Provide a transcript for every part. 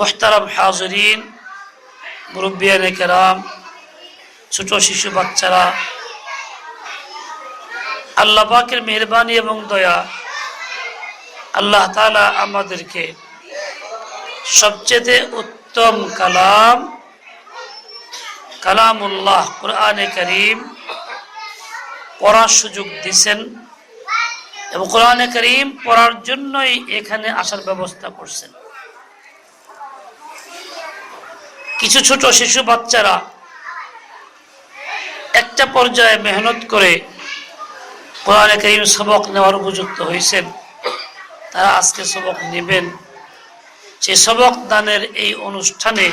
মোহতারাম হাজরিন, মুরব্বিয়ান কেরাম, ছোট শিশু বাচ্চারা, আল্লাহ পাকের মেহরবানি এবং দয়া আল্লাহ তালা আমাদেরকে সবচেয়ে উত্তম কালাম, কালামুল্লাহ কোরআনে করিম পড়ার সুযোগ দিছেন এবং কোরআনে করিম পড়ার জন্যই এখানে আসার ব্যবস্থা করছেন। কিছু ছোট শিশু বাচ্চারা একটা পর্যায়ে মেহনত করে কোরআনে করিম সবক নেওয়ার উপযুক্ত হয়েছেন। তারা আজকে সবক নেবেন। সেই সবক দানের এই অনুষ্ঠানে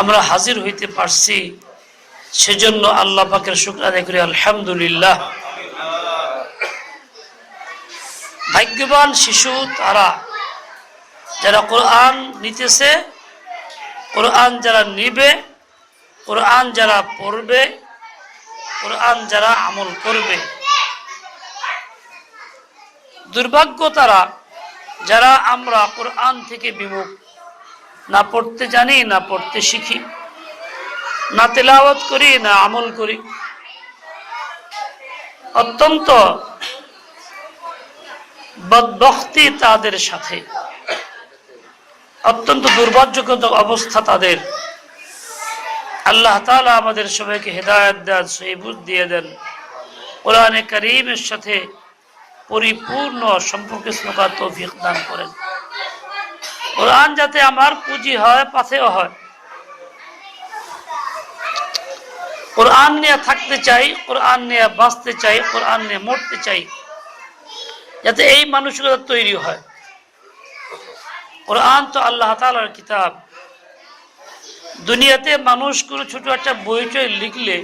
আমরা হাজির হইতে পারছি, সেজন্য আল্লাহ পাকের শুক্র আদায় করি, আলহামদুলিল্লাহ। ভাগ্যবান শিশু তারা যারা কোরআন নিতেছে কোরআন যারা নিবে, কোরআন যারা পড়বে, কোরআন যারা আমল করবে। দুর্ভাগ্য তারা, যারা আমরা কোরআন থেকে বিমুখ, না পড়তে জানি, না পড়তে শিখি, না তেলাওয়াত করি, না আমল করি। অত্যন্ত বদবক্তি তাদের সাথে। অত্যন্ত দুর্ভাগ্যজনক অবস্থা তাদের। আল্লাহ তালা আমাদের সবাইকে হেদায়ত দেন সহিবুদ দিয়ে দেন। কোরআনে করিমের সাথে পরিপূর্ণ সম্পর্কে স্নোকা তৌফিক দান করেন। কোরআন যাতে আমার পুঁজি হয় পাথেও হয়। কোরআন নিয়ে থাকতে চাই, কোরআন নিয়ে বাঁচতে চাই, কোরআন নিয়ে মরতে চাই, যাতে এই মানসিকতা তৈরি হয়। কোরআন তো আল্লাহ তালার কিতাব। দুনিয়াতে মানুষ কোনো ছোট একটা বই লিখলে,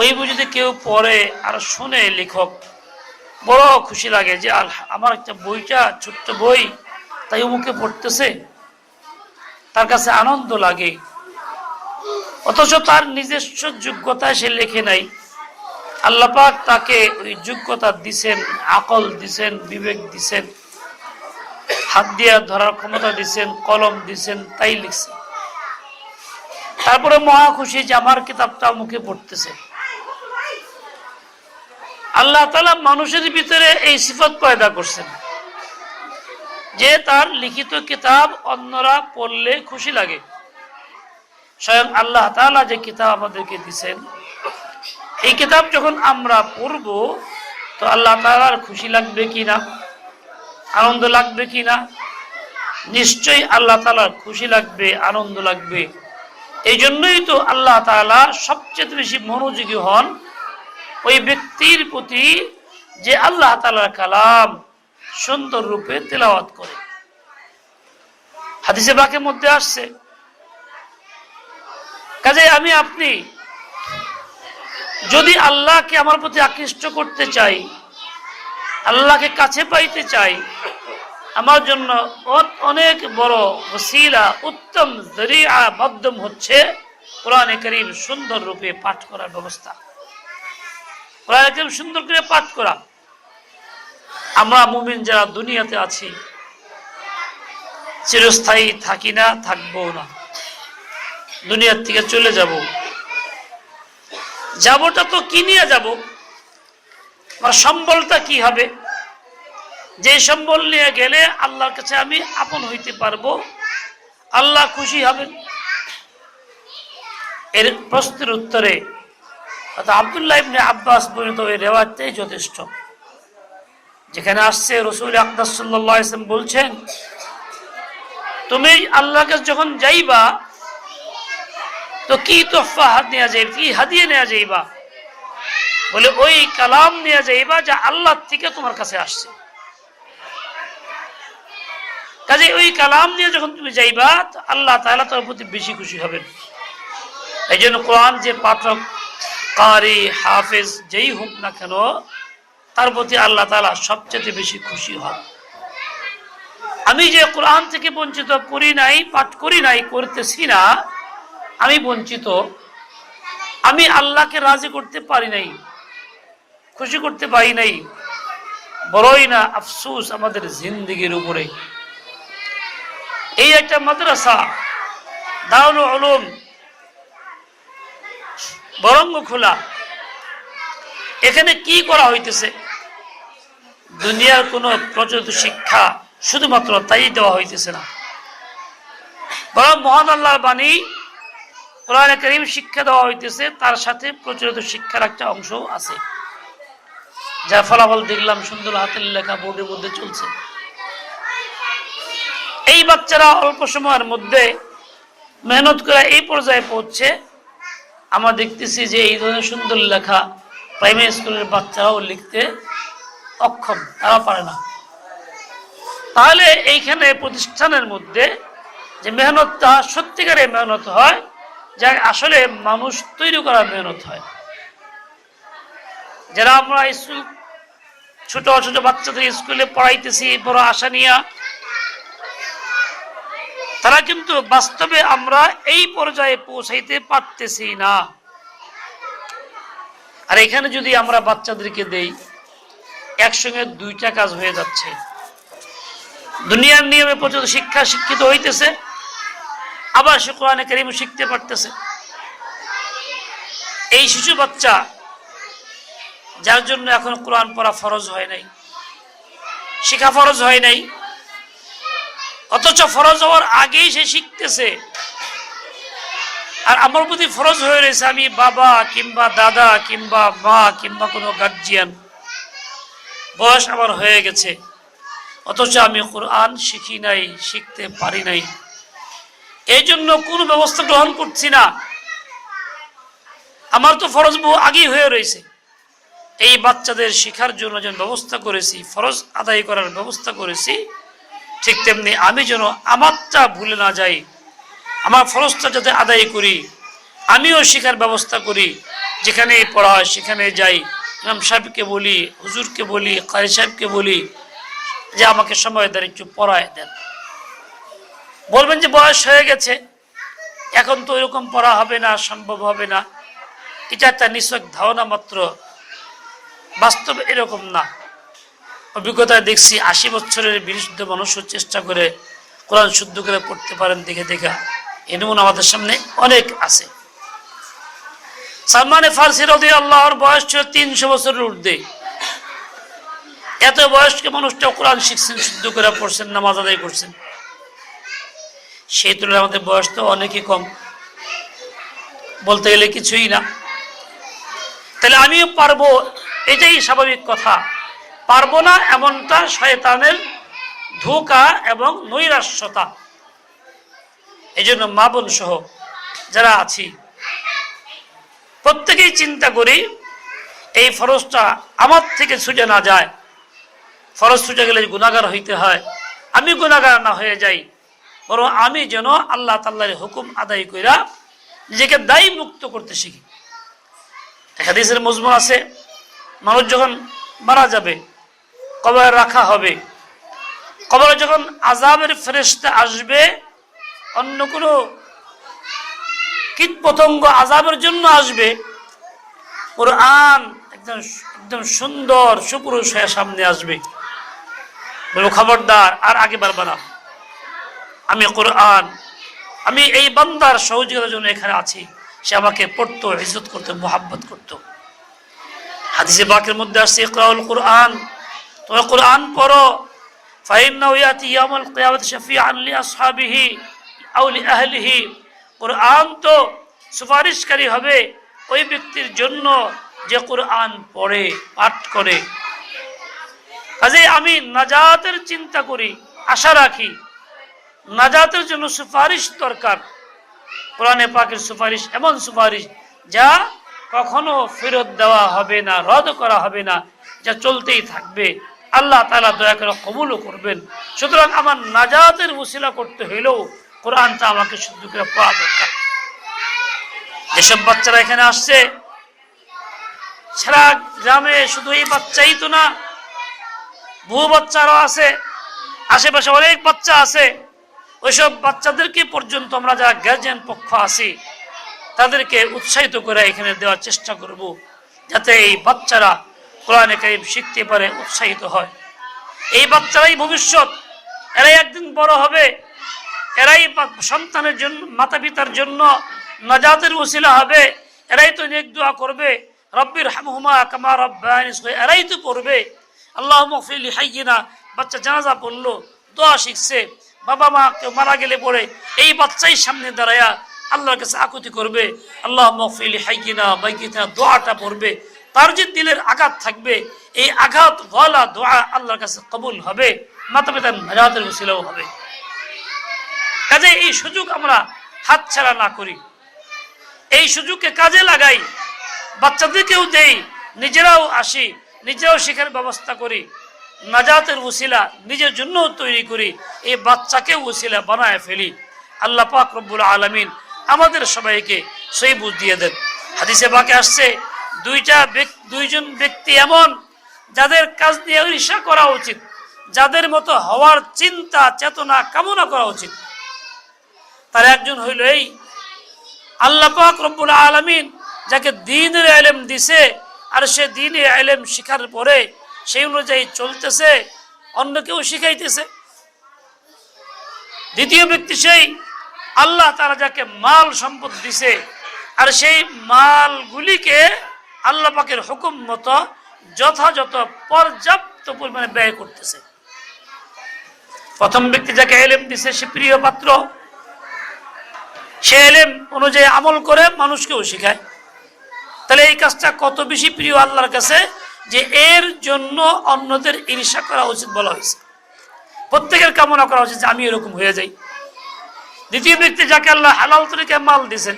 ওই বই যদি কেউ পড়ে আর শুনে লেখক, বড় খুশি লাগে যে, আল্লাহ, আমার একটা বইটা, ছোট্ট বই, তাই মুখে পড়তেছে। তার কাছে আনন্দ লাগে। অথচ তার নিজস্ব যোগ্যতা সে লেখে নাই। আল্লাপাক তাকে ওই যোগ্যতা দিছেন, আকল দিছেন, বিবেক দিছেন। হাত দিয়া ধরার ক্ষমতা দিছেন, কলম দিছেন, তাই লিখছেন। তারপরে মহা খুশি যে আমার কিতাবটা মুখে পড়তেছে। আল্লাহ তালা মানুষের ভিতরে এই সিফত পয়দা করছেন যে তার লিখিত কিতাব অন্যরা পড়লে খুশি লাগে। স্বয়ং আল্লাহ তালা যে কিতাব আমাদেরকে দিছেন, এই কিতাব যখন আমরা পড়ব, তো আল্লাহ তালার খুশি লাগবে কি না? আনন্দ লাগবে কি না? নিশ্চয়ই আল্লাহ তালার খুশি লাগবে, আনন্দ লাগবে। এই জন্যই তো আল্লাহ তালা সবচেয়ে বেশি মনোযোগী হন ওই ব্যক্তির প্রতি যে আল্লাহ তালার কালাম সুন্দর রূপে তেলাওয়াত করে। হাদিসে বাকের মধ্যে আসছে, কাজে আমি আপনি যদি আল্লাহকে আমার প্রতি আকৃষ্ট করতে চাই আল্লাহকে কাছে পাইতে চাই। আমার জন্য অনেক বড় ওসিলা, উত্তম জরিয়া মাধ্যম হচ্ছে কোরআনে করিম সুন্দর রূপে পাঠ করার ব্যবস্থা। কোরআনে করিম সুন্দর করে পাঠ করা। আমরা মুমিন যারা দুনিয়াতে আছি, চিরস্থায়ী থাকি না, থাকব না। দুনিয়ার থেকে চলে যাব। যাবটা তো কি নিয়ে যাব? আমার সম্বলটা কি হবে? যে সম্বল নিয়ে গেলে আল্লাহর কাছে আমি আপন হইতে পারব। আল্লাহ খুশি হবেন। এর প্রশ্নের উত্তরে আবদুল্লাহ ইবনে আব্বাস বর্ণিত ওই রেওয়াজটাই যথেষ্ট। যেখানে আসছে রসুল আকদাস সাল্লাম বলছেন, তুমি আল্লাহকে যখন যাইবা, তো কি তোফা হাত নেওয়া যাইবা, কি হাদিয়ে নেওয়া যাইবা? বলে, ওই কালাম নিয়ে যাইবা যা আল্লাহ থেকে তোমার কাছে আসছে। কাজে ওই কালাম নিয়ে যখন তুমি যাইবা আল্লাহ তাহলে তোমার প্রতি বেশি খুশি হবেন। এই জন্য কোরআন যে পাঠক, কারি, হাফেজ, যেই হোক না কেন, তার প্রতি আল্লাহ তালা সবচেয়ে বেশি খুশি হন। আমি যে কোরআন থেকে বঞ্চিত করি নাই, পাঠ করি নাই, করতেছি না, আমি বঞ্চিত। আমি আল্লাহকে রাজি করতে পারি নাই। খুশি করতে পারি নাই। বড়ই না, আফসুস আমাদের জিন্দিগির উপরে। এই একটা মাদ্রাসা, দারুল উলুম, বরঙ্গ খোলা। এখানে কি করা হইতেছে? দুনিয়ার কোনো প্রচলিত শিক্ষা শুধুমাত্র তাই দেওয়া হইতেছে না। বরং মহান আল্লাহর বাণী, কোরআন করিম শিক্ষা দেওয়া হইতেছে, তার সাথে প্রচলিত শিক্ষার একটা অংশ আছে। যার ফলাফল দেখলাম, সুন্দর হাতের লেখা বোর্ডের মধ্যে চলছে। এই বাচ্চারা অল্প সময়ের মধ্যে মেহনত করে এই পর্যায়ে পৌঁছছে আমরা দেখতেছি যে এই ধরনের সুন্দর লেখা প্রাইমারি স্কুলের বাচ্চারাও লিখতে অক্ষম তারা পারে না। তাহলে এইখানে প্রতিষ্ঠানের মধ্যে যে মেহনতটা সত্যিকারে মেহনত হয়, যা আসলে মানুষ তৈরি করার মেহনত হয়। যারা আমরা স্কুল ছোট ছোট বাচ্চাদের স্কুলে পড়াইতেছি, বড় আশা নিয়ে। তারা কিন্তু বাস্তবে আমরা এই পর্যায়ে পৌঁছাইতে পারতেছি না। আর এখানে যদি আমরা বাচ্চাদেরকে দেই, একসঙ্গে দুইটা কাজ হয়ে যাচ্ছে। দুনিয়ার নিয়মে পর্যন্ত শিক্ষা শিক্ষিত হইতেছে, আবার সে কোরআনে কারিম শিখতে পারতেছে। এই শিশু বাচ্চা যার জন্য এখন কোরআন পড়া ফরজ হয় নাই, শিখা ফরজ হয় নাই। অথচ ফরজ হওয়ার আগেই সে শিখতেছে। আর আমার প্রতি ফরজ হয়ে রয়েছে আমি বাবা কিংবা দাদা কিংবা মা কিংবা কোনো গার্জিয়ান বয়স আমার হয়ে গেছে। অথচ আমি কোরআন শিখি নাই, শিখতে পারি নাই। এই জন্য কোনো ব্যবস্থা গ্রহণ করছি না। আমার তো ফরজ বহু আগেই হয়ে রয়েছে। এই বাচ্চাদের শিখার জন্য যেন ব্যবস্থা করেছি, ফরজ আদায় করার ব্যবস্থা করেছি, ঠিক তেমনি আমি যেন আমারটা ভুলে না যাই, আমার ফরজটা যাতে আদায় করি, আমিও শেখার ব্যবস্থা করি যেখানে পড়া হয় সেখানে যাই। ইমাম সাহেবকে বলি, হুজুরকে বলি, কারি সাহেবকে বলি, যে আমাকে সময় দেন, একটু পড়ায় দেন। বলবেন যে বয়স হয়ে গেছে, এখন তো এরকম পড়া হবে না, সম্ভব হবে না। এটা একটা নিশ্চয় ধারণা মাত্র। বাস্তবে এরকম না। অভিজ্ঞতায় দেখছি আশি বছরের বিরুদ্ধে মানুষও চেষ্টা করে কোরআন শুদ্ধ করে পড়তে পারেন দেখে দেখা। এ আমাদের সামনে অনেক আছে। সালমানে ফার্সি রদি আল্লাহর বয়স ছিল তিনশো বছরের ঊর্ধ্বে। এত বয়স্ক মানুষটা কোরআন শিখছেন, শুদ্ধ করে পড়ছেন, নামাজ আদায় করছেন। সেই তুলনায় আমাদের বয়স তো অনেকই কম। বলতে গেলে কিছুই না। তাহলে আমিও পারব এটাই স্বাভাবিক কথা। পারব না এমনটা শয়তানের ধোকা এবং নৈরাস্যতা এই জন্য মা বোন সহ যারা আছি, প্রত্যেকেই চিন্তা করি, এই ফরজটা আমার থেকে ছুটে না যায়। ফরজ ছুটে গেলে গুণাগার হইতে হয়। আমি গুণাগার না হয়ে যাই। বরং আমি যেন আল্লাহ তাল্লাহর হুকুম আদায় কইরা নিজেকে দায়ী মুক্ত করতে শিখি। হাদিসের মজমুন আছে মানুষ যখন মারা যাবে, কবরে রাখা হবে, কবরে যখন আজাবের ফেরেস্তা আসবে, অন্য কোনো কীট পতঙ্গ আজাবের জন্য আসবে, কোরআন একদম একদম সুন্দর সুপুরুষ হয়ে সামনে আসবে। বলব খবরদার, আর আগে বাড়বা না। আমি কোরআন, আমি এই বান্দার সহযোগিতার জন্য এখানে আছি। সে আমাকে পড়তো, ইজ্জত করতো, মোহাব্বত করতো। হাদিসে বাকের মধ্যে আসছে, ইকরাউল কোরআন। তোমরা কোরআন পড়ো। ফাইন্নাহু ইয়াতি ইয়াউমাল কিয়ামাতি শাফিআন লিআসহাবিহি আও লিআহলিহি। কোরআন তো সুপারিশকারী হবে ওই ব্যক্তির জন্য যে কোরআন পড়ে, পাঠ করে। কাজে আমি নাজাতের চিন্তা করি, আশা রাখি নাজাতের জন্য সুপারিশ দরকার। কোরআনে পাকের সুপারিশ এমন সুপারিশ যা কখনো ফেরত দেওয়া হবে না, রদ করা হবে না, যা চলতেই থাকবে। আল্লাহ তালা দয়া করে কবুলও করবেন। সুতরাং আমার নাজাতের মুসিলা করতে হইলেও কোরআনটা আমাকে শুদ্ধ করে পড়া দরকার। যেসব বাচ্চারা এখানে আসছে, সারা গ্রামে শুধু এই বাচ্চাই তো না, বহু বাচ্চারও আছে, আশেপাশে অনেক বাচ্চা আছে। ওইসব বাচ্চাদেরকে পর্যন্ত আমরা যারা গার্জিয়ান পক্ষ আছি তাদেরকে উৎসাহিত করে এখানে দেওয়ার চেষ্টা করব, যাতে এই বাচ্চারা কোরআনে কারিম শিখতে পারে, উৎসাহিত হয়। এই বাচ্চারাই ভবিষ্যৎ। এরাই একদিন বড় হবে। এরাই সন্তানের জন্য মাতা পিতার জন্য নাজাতের ওসিলা হবে। এরাই তো নেক দোয়া করবে। রব্বির হামহুমা কামা রব্বায়ানি সগীরা। এরাই তো পড়বে আল্লাহ মফিলি হাইয়িনা। বাচ্চা জানাজা পড়ল, দোয়া শিখছে। বাবা মা কেউ মারা গেলে পড়ে এই বাচ্চাই সামনে দাঁড়ায়া আল্লাহর কাছে আকুতি করবে আল্লাহ মফিলি হাইয়িনা বাইকিনা দোয়াটা পড়বে, তার যে দিলের আঘাত থাকবে, এই আঘাত গলা দোয়া আল্লাহর কাছে কবুল হবে মাতা পিতার নাজাতের ওসিলাও হবে। কাজে এই সুযোগ আমরা হাতছাড়া না করি। এই সুযোগকে কাজে লাগাই, বাচ্চাদেরকেও দেই, নিজেরাও আসি, নিজেরাও শেখার ব্যবস্থা করি, নাজাতের উসিলা নিজের জন্যও তৈরি করি, এই বাচ্চাকে উসিলা বানায় ফেলি। আল্লাহ পাক রব্বুল আলমিন আমাদের সবাইকে সেই বুঝ দিয়ে দেন। হাদিসে বাকে আসছে, দুইটা দুইজন ব্যক্তি এমন যাদের কাজ নিয়ে ঈর্ষা করা উচিত, যাদের মতো হওয়ার চিন্তা, চেতনা, কামনা করা উচিত। তার একজন হইল এই আল্লাহ রব্বুল আলমিন, যাকে দিনের এলেম দিছে, আর সে দিনে এলেম শিখার পরে সেই অনুযায়ী চলতেছে, অন্য কেউ শিখাইতেছে। দ্বিতীয় ব্যক্তি সেই আল্লাহ তারা যাকে মাল সম্পদ দিছে, আর সেই মালগুলিকে আল্লাহ পাকের হুকুম মতো যথাযথ পর্যাপ্ত পরিমাণে ব্যয় করতেছে। প্রথম ব্যক্তি যাকে এলেম দিছে, সে প্রিয় পাত্র। সে এলেম অনুযায়ী আমল করে, মানুষকেও শেখায়। তাহলে এই কাজটা কত বেশি প্রিয় আল্লাহর কাছে যে এর জন্য অন্যদের ঈর্ষা করা উচিত বলা হয়েছে। প্রত্যেকের কামনা করা উচিত যে আমি এরকম হয়ে যাই। দ্বিতীয় ব্যক্তি যাকে আল্লাহ হালাল তরিকায় মাল দিছেন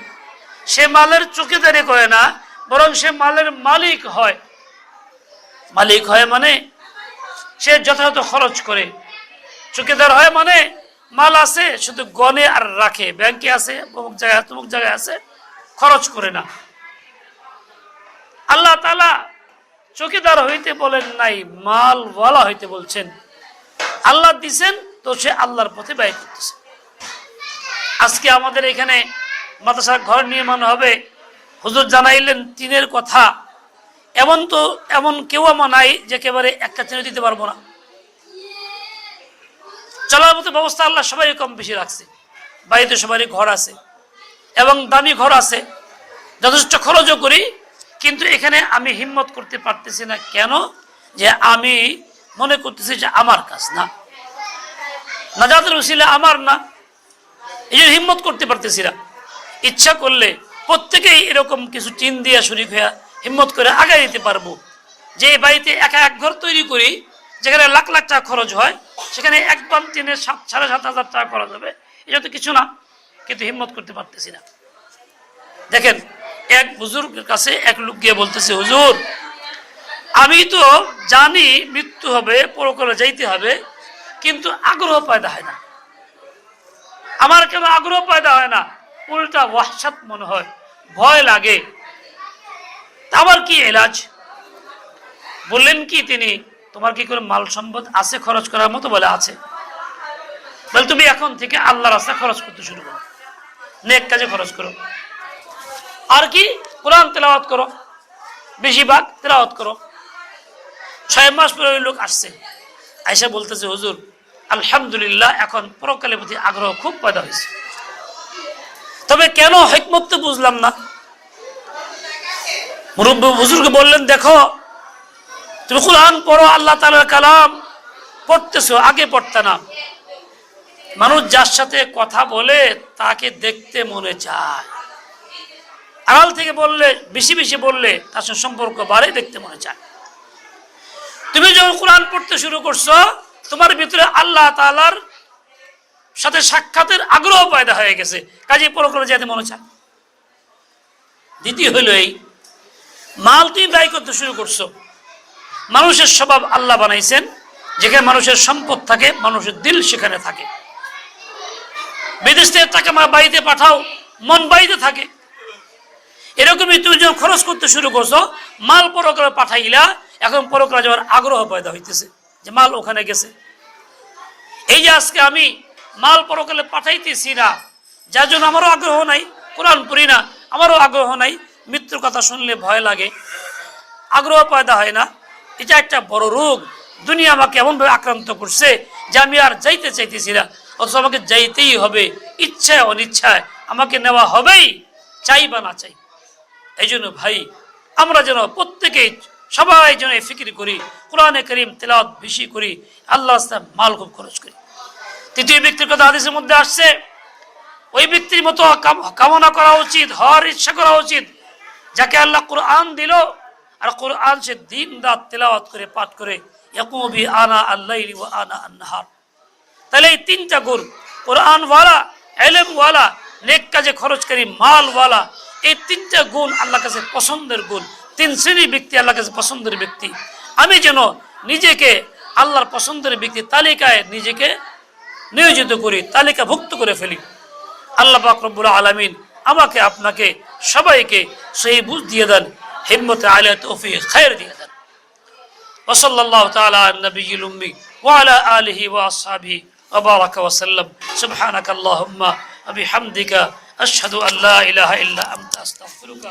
সে মালের চোখেদারি করে না, বরং সে মালের মালিক হয়। মালিক হয় মানে সে যথাযথ খরচ করে। চুকেদার হয় মানে মাল আছে, শুধু গনে আর রাখে। ব্যাংকে আছে, অমুক জায়গায় তমুক জায়গায় আছে, খরচ করে না। আল্লাহ তালা চকিদার হইতে বলেন নাই, মালওয়ালা হইতে বলছেন। আল্লাহ দিছেন, তো সে আল্লাহর পথে ব্যয় করতেছে। আজকে আমাদের এখানে মাদ্রাসার ঘর নির্মাণ হবে। হুজুর জানাইলেন টিনের কথা। এমন তো এমন কেউ আমার নাই যে একেবারে একটা টিনে দিতে পারব না। চলার মতো ব্যবস্থা আল্লাহ সবাই কম বেশি রাখছে। বাড়িতে সবারই ঘর আছে এবং দামি ঘর আছে। যথেষ্ট খরচও করি, কিন্তু এখানে আমি হিম্মত করতে পারতেছি না কেন যে আমি মনে করতেছি যে আমার কাজ না। নাজাতের উসিলা আমার না। এই হিম্মত করতে পারতেছি না। ইচ্ছা করলে প্রত্যেকেই এরকম কিছু টিন দিয়ে শরিক হয়ে হিম্মত করে আগায় দিতে পারব। যে বাড়িতে একা এক ঘর তৈরি করি, যেখানে লাখ লাখ টাকা খরচ হয়, সেখানে একদম টিনের সাত, সাড়ে সাত হাজার টাকা খরচ হবে এটা তো কিছু না, কিন্তু হিম্মত করতে পারতেছি না। দেখেন, এক বুজুর্গের কাছে এক লোক গিয়ে বলতেছে, হুজুর, আমি তো জানি মৃত্যু হবে, পরকালে যাইতে হবে, কিন্তু আগ্রহ পয়দা হয় না। আমার কেন আগ্রহ পয়দা হয় না? উল্টা ওয়াহসাত মনে হয়, ভয় লাগে। আবার কি এলাজ? বললেন কি তিনি, তোমার কি করে মাল সম্পদ আছে খরচ করার মতো বলে আছে? বলে, তুমি এখন থেকে আল্লাহ রাস্তা খরচ করতে শুরু করো। নেক কাজে খরচ করো। আর কি? কোরআন তেলাওয়াত করো। বেশিরভাগ তেলাওয়াত করো। ছয় মাস পরে ওই লোক আসছে। আয়সা বলতেছে, হুজুর আলহামদুলিল্লাহ, এখন পরকালের প্রতি আগ্রহ খুব পয়দা হয়েছে। তবে কেন হেকমত তো বুঝলাম না? মুরব্বী হুজুরকে বললেন, দেখো, তুমি কোরআন পড়ো, আল্লাহ তালার কালাম পড়তেছো, আগে পড়তে না মানুষ যার সাথে কথা বলে, তাকে দেখতে মনে চায়। আড়াল থেকে বললে, বেশি বেশি বললে, তার সঙ্গে সম্পর্ক বাড়ে, দেখতে মনে চায়। তুমি যখন কোরআন পড়তে শুরু করছ তোমার ভিতরে আল্লাহ তালার সাথে সাক্ষাতের আগ্রহ পয়দা হয়ে গেছে। কাজে পরকালে যেতে মনে চায় দ্বিতীয় হইল এই, মাল তুমি ব্যয় করতে শুরু করছ। মানুষের স্বভাব আল্লাহ বানাইছেন, যেখানে মানুষের সম্পদ থাকে, মানুষের দিল সেখানে থাকে। বিদেশ থেকে টাকা আমার বাড়িতে পাঠাও, মন বাড়িতে থাকে। এরকমই তুমি যখন খরচ করতে শুরু করছ, মাল পরকালে পাঠাইলা, এখন পরকালে যাওয়ার আগ্রহ পয়দা হইতেছে। যে মাল ওখানে গেছে। এই যে আজকে আমি মাল পরকালে পাঠাইতেছি না, যার জন্য আমারও আগ্রহ নাই, কোরআন পড়ি না, আমারও আগ্রহ নাই মৃত্যুর কথা শুনলে ভয় লাগে, আগ্রহ পয়দা হয় না। এটা একটা বড় রোগ। দুনিয়া আমাকে এমনভাবে আক্রান্ত করছে যে আমি আর যাইতে চাইতেছি না, অথচ আমাকে যাইতেই হবে ইচ্ছায় অনিচ্ছায়। আমাকে নেওয়া হবেই, চাই বা না চাই। এই জন্য ভাই, আমরা যেন প্রত্যেকে সবাই যেন ফিকির করি, কোরআনে করিম তেলাওয়াত বেশি করি, আল্লাহ রাস্তায় মাল খুব খরচ করি। তৃতীয় ব্যক্তির কথা আদেশের মধ্যে আসছে, ওই ব্যক্তির মতো কামনা করা উচিত, হওয়ার ইচ্ছা করা উচিত, যাকে আল্লাহ কোরআন দিল, আর কোরআন সে দিন রাত তেলাওয়াত করে, পাঠ করে ইয়াকুবি আনা আল্লাহ আনা আন্নাহার। তাহলে এই তিনটা গুণ, কোরআনওয়ালা এলেমওয়ালা নেক কাজে খরচকারী মালওয়ালা, এই তিনটা গুণ আল্লাহ কাছে পছন্দের গুণ। তিন শ্রেণীর ব্যক্তি আল্লাহ কাছে পছন্দের ব্যক্তি আমি যেন নিজেকে আল্লাহর পছন্দের ব্যক্তি তালিকায় নিজেকে নিয়োজিত করি তালিকাভুক্ত করে ফেলি আল্লাহ পাক রব্বুল আলমিন আমাকে আপনাকে সবাইকে সেই বুঝ দিয়ে দেন হিম্মতে আলিয়া তৌফিক খায়ের দিয়ে দেন وصلى الله تعالى على النبي الأمي وعلى آله وأصحابه وبارك وسلم سبحانك اللهم وبحمدك أشهد أن لا إله إلا أنت أستغفرك